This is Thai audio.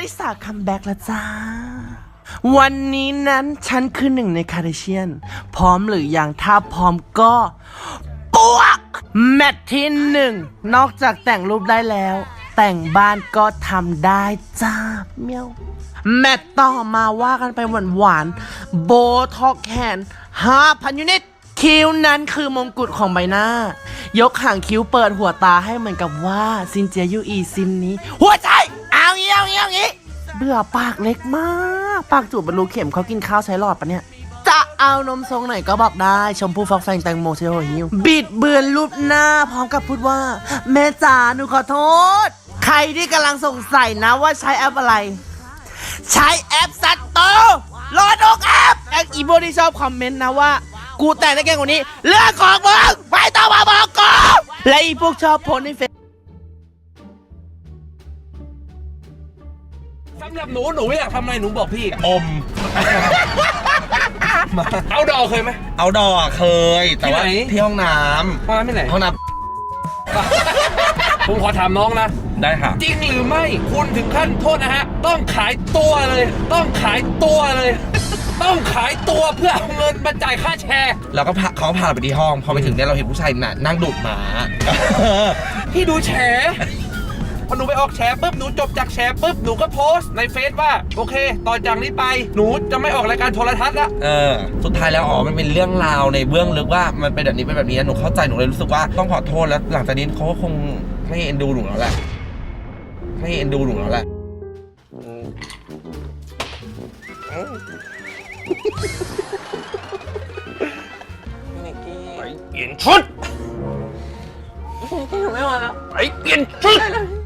ริสาคัมแบ็กแล้วจ้า วันนี้นั้นฉันคือหนึ่งในคาร์เชียน พร้อมหรือยังถ้าพร้อมก็ปวกแมทที่หนึ่ง นอกจากแต่งรูปได้แล้ว แต่งบ้านก็ทำได้จ้าเมียวแมทต่อมาว่ากันไปหวานหวานโบท็อกแขน5,000ยูนิต คิ้วนั้นคือมงกุฎของใบหน้า ยกหางคิ้วเปิดหัวตาให้เหมือนกับว่า ซินเจียยูอีซิมนี้ หัวใจ เอางี้เอางี้เอางี้เบื่อปากเล็กมาก ปากจูบบรรลุเข็มเขากินข้าวใช้หลอดปะเนี่ย จะเอานมทรงไหนก็บอกได้ ชมพูฟักแฟงแตงโมเชโฮฮิวบิดเบือนรูปหน้าพร้อมกับพูดว่า แม่จ๋าหนูขอโทษ ใครที่กำลังสงสัยนะว่าใช้แอปอะไร ใช้แอปสัตโตรอดกแอปแอปอีโบที่ชอบคอมเมนต์นะว่า กูแต่งได้เก่งกว่านี้ เรื่องของมึงไม่ต้องมาบอกกูและอีพวกชอบโพสต์ในเฟซ สำหรับหนูหนูอยากทำอะไรหนูบอกพี่ อม เอาดอเคยไหม เอาดอกเคย แต่ว่าที่ไหน ที่ห้องน้ห้องน้ำที่ไหนำห้องน้ผมขอถามน้องนะำได้ค่ะ จริงหรือไม่คุณถึงขั้นโทษนะฮะ ต้องขายตัวเลย ต้องขายตัวเลย ต้องขายตัวเพื่อเอาเงินมาจ่ายค่าแชร์ แล้วก็พาเขาก็พาเราไปที่ห้อง พอไปถึงเนี่ยเราเห็นผู้ชายน่ะนั่งดูดหมา พี่ดูแฉพ อหนูไปออกแฉปุ๊บหนูจบจากแฉปุ๊บหนูก็โพสต์ในเฟซว่าโอเค ต่อจากนี้ไปหนูจะไม่ออกรายการโทรทัศน์ละเออสุดท้ายแล้วอ๋อมันเป็นเรื่องราวในเบื้องลึกว่ามันเป็นแบบนี้เป็นแบบนี้หนูเข้าใจหนูเลยรู้สึกว่าต้องขอโทษแล้วหลังจากนี้เขาก็คงไม่เอ็นดูหนูแล้วแหละไม่เอ็นดูหนูแล้วแหละไปเปลี่ยนชุดไม่ไหวแล้วไปเปลี่ยนชุดไม่